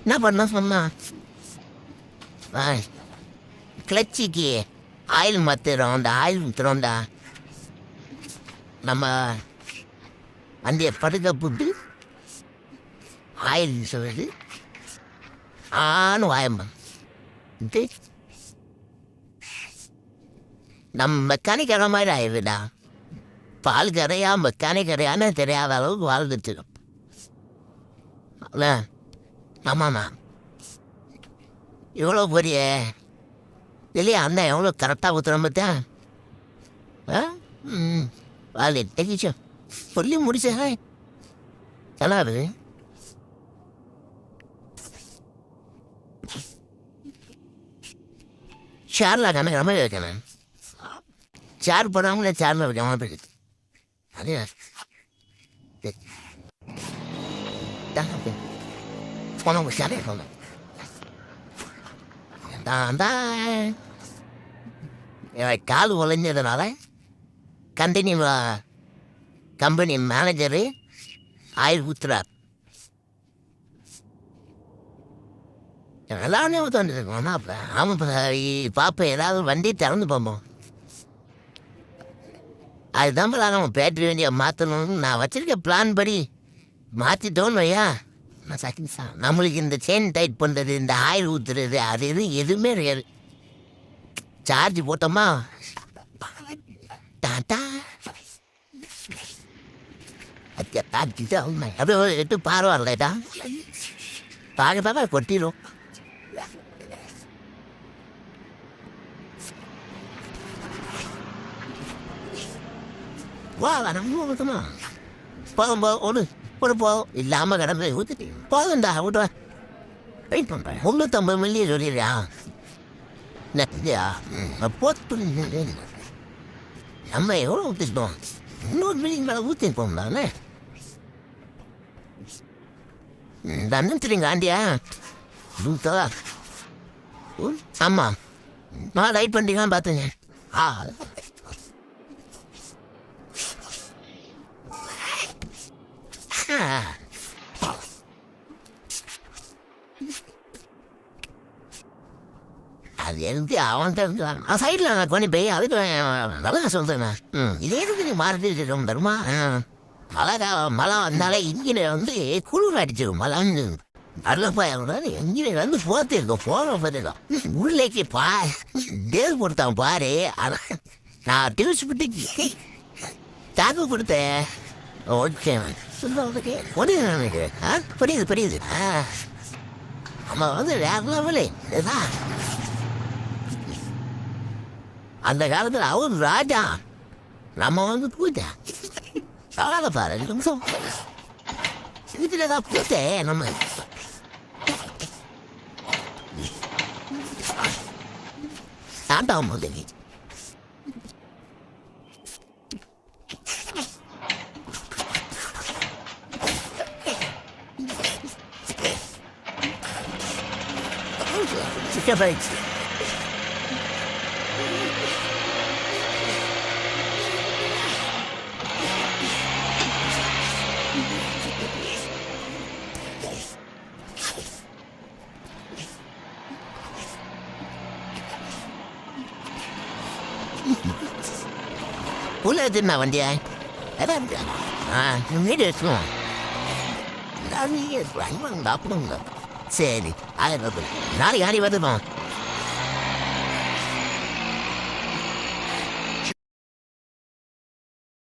என்ன பண்ண சொன்னா கிளச்சிக்கு ஆயில் மாத்திரம் அந்த ஆயில் ஊற்றுறோம்டா நம்ம அந்த படுக்க புட்டு ஆயில் சொல்லுது ஆணு வாயம்பம் இது நம்ம மெக்கானிக் வர மாதிரி ஆயிடுடா பால் கரையா மெக்கானிக் கரையான்னு தெரியாத அளவுக்கு வாழ்ந்துட்டு இல்லை ஆமாம்மா. இவ்வளோ பெரிய இல்லையா அந்த எவ்வளோ கரெக்டாக ஊற்றுறோம் பார்த்தியா ஆ? ம். வாழை தெரிச்சோம் சொல்லி முடிச்சேன் நல்லா இருக்கு ஷேரில் கணக்கு ரொம்ப வைக்கணும் சேர் போடாமலே சேரில் வைக்காம போயிடுது அதே தான் போனவங்க ஷேரே சொன்னேன் தான் தான் கால் உழைஞ்சதுனால கம்பெனி கம்பெனி மேனேஜரு ஆயில் ஊத்துறார் எல்லாமே ஊற்றிருக்கோம் அப்போ ஆமாம் பார்ப்பேன் ஏதாவது வண்டி திறந்து போவோம் அதுதான் போல நம்ம பேட்டரி வண்டியை மாற்றணும்னு நான் வச்சிருக்க பிளான் படி மாற்றிட்டோன்னு வையா நான் செகண்ட் சார் நம்மளுக்கு இந்த செயின் டைட் பண்ணுறது இந்த ஆயில் ஊற்றுறது அது இது எதுவுமே கிடையாது. சார்ஜ் போட்டோமா? டாட்டா அப்படியே எட்டு பரவாயில்லடா பார்க்க பார்க்க கொட்டிடும் வா நம்ம ஊற்றுமா போதும் போதும் ஒன்று ஒரு போதும் இல்லாமல் கிடந்து ஊற்றிட்டு போதும்டா விட்டு வெயிட் பண்ணுறேன் முந்நூற்றம்பது மில்லியை சொல்லிடுறியா? நெத்தியா போத்து நம்ம எவ்வளோ ஊற்றிட்டோம் இன்னொரு மில்லியன் மேலே ஊற்றிருப்போம் தானே தண்ணன் ஆண்டியா? ஆமாம் நான் லைட் பண்ணிக்கலாம் பார்த்துங்க. ஆ அது எழுதி அவன் தான் சைடில் நான் கொண்டு போய் அதுக்கு நல்லா சொல்கிறேன் ம். இது எதுக்கு நீ மாறிட்டு தருமா மழை மழை வந்தாலே இன்ஜினை வந்து குளிர் அடிச்சிடும் மழை வந்து நல்லப்பா இன்ஜினை வந்து போத்திருக்கோம் போக போத்திருக்கோம். உள்ளேக்கு பா டேல் கொடுத்தான் பாரு. அதான் நான் டியூஸ் விட்டு தாக்கு கொடுத்தேன். ஓகே சொல்லுறதுக்கு புரியுது எனக்கு ஆ புரியுது புரியுது ஆ நம்ம வந்து வேற லெவலு இதுதான் அந்த காலத்தில் அவர் ராஜா நம்ம வந்து பூஜா அழகாக பாரு ரெண்டு நிமிஷம் இதில் தான் பூத்தே நம்ம ஆண்டாம் Sicher wächst. Uladım ben diye. Efendim. Ha, ne diyorsun? Ben niye ben ben yapmam da. せに、あえのぶ、なりありはでも、